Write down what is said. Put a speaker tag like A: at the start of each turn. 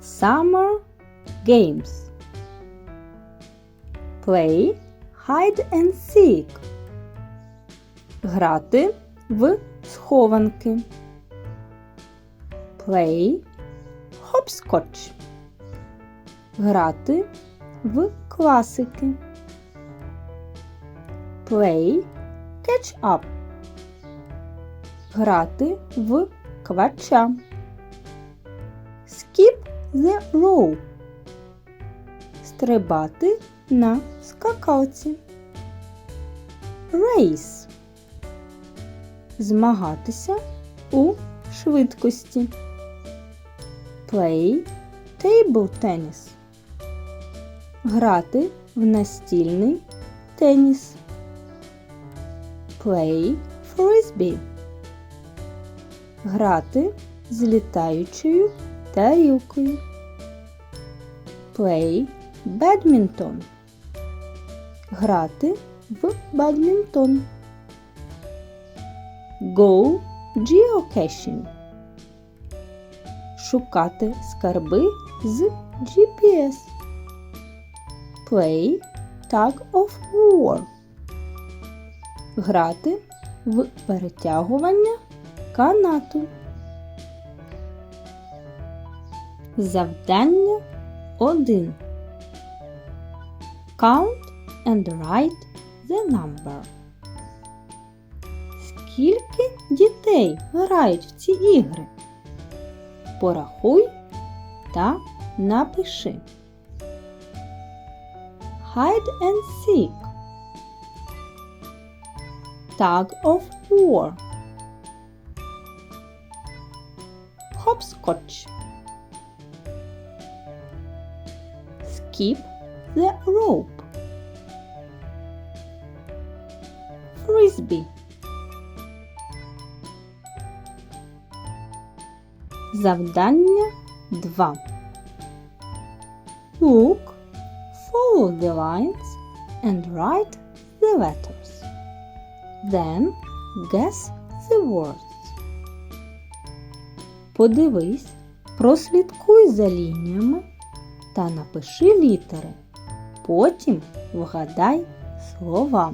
A: Summer games. Play hide and seek. Грати в схованки. Play hopscotch. Грати в класики. Play catch up. Грати в квача. Skip the rope. Стрибати на скакалці. Race. Змагатися у швидкості. Play table tennis. Грати в настільний теніс. Play frisbee. Грати з літаючою тарілкою. Play badminton. Грати в бадмінтон. Go geocaching. Шукати скарби з GPS. Play tug of war. Грати в перетягування канату. Завдання 1. Count and write the number. Скільки дітей грають в ці ігри? Порахуй та напиши. Hide and seek. Tug of war. Hopscotch. Skip the rope. Frisbee. Завдання 2. Look, follow the lines and write the letters. Then guess the words. Подивись, прослідкуй за лініями та напиши літери. Потім вгадай слова.